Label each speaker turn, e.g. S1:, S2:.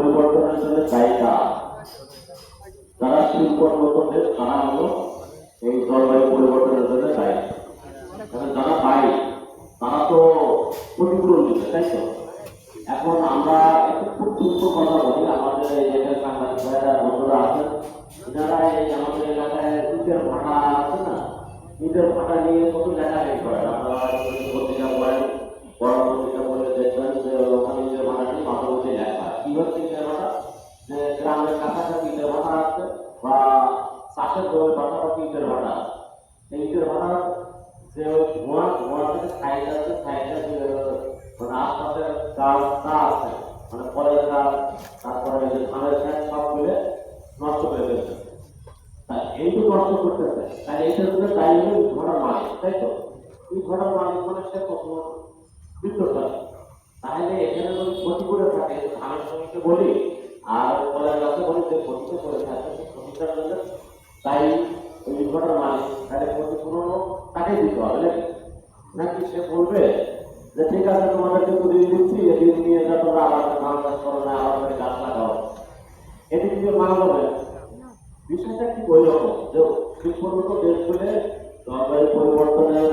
S1: পরিবর্তনের জন্য দায়ী কারা যারা শিল্প নতুনদের তারা হলো, এই জলবায়ু পরিবর্তনের জন্য দায়ী যারা দায়ী তারা তো ক্ষতিপূরণ দিচ্ছে, তাই তো? এখন আমরা খুব দ্রুত কথা বলি, আমাদের এই জায়গায় সাংবাদিক বন্ধুরা আছেন, যারা এই আমাদের এলাকায় ইটের ভাটা আছে না, ইটের ভাটা নিয়ে কত লেখালেখি করেন? আপনারা পত্রিকা পড়েন বড় চাষের জমির পাশাপাশি ইটের ভাটা। ইটের ভাটা যে ধোঁয়া ধোঁয়া থেকে সাইড আছে সাইডে মানে আশপাশের গাছ তা আছে মানে ফলের গাছ, তারপরে যে ধানের গাছ সব মিলে নষ্ট করে ফেলছে। তাই এই তো নষ্ট করতেছে। তাই এইটার তাই হলো ঘোড়ার মালিক, তাই তো? এই ঘোড়ার মালিক মানে সে কত বিত্তশালী তাহলে এখানে যদি ক্ষতি করে থাকে, ধানের শ্রমিককে বলি, আর ফলের গাছে বলি যে ক্ষতিটা করে থাকে সেই ক্ষতিটার জন্য তাই ওই ঘোড়ার মালিক তাহলে ক্ষতিপূরণও তাকে দিতে হবে নাকি সে বলবে যে, ঠিক আছে, তোমাদেরকে তো ঋণ দিচ্ছি ঋণ নিয়ে যা তোমরা আবার ধান চাষ করো, না আবার করে গাছ লাগাও। এটি দিয়ে মানা হবে বিষয়টা কি ওই রকম যে দেশ দেশগুলো জলবায়ু পরিবর্তনের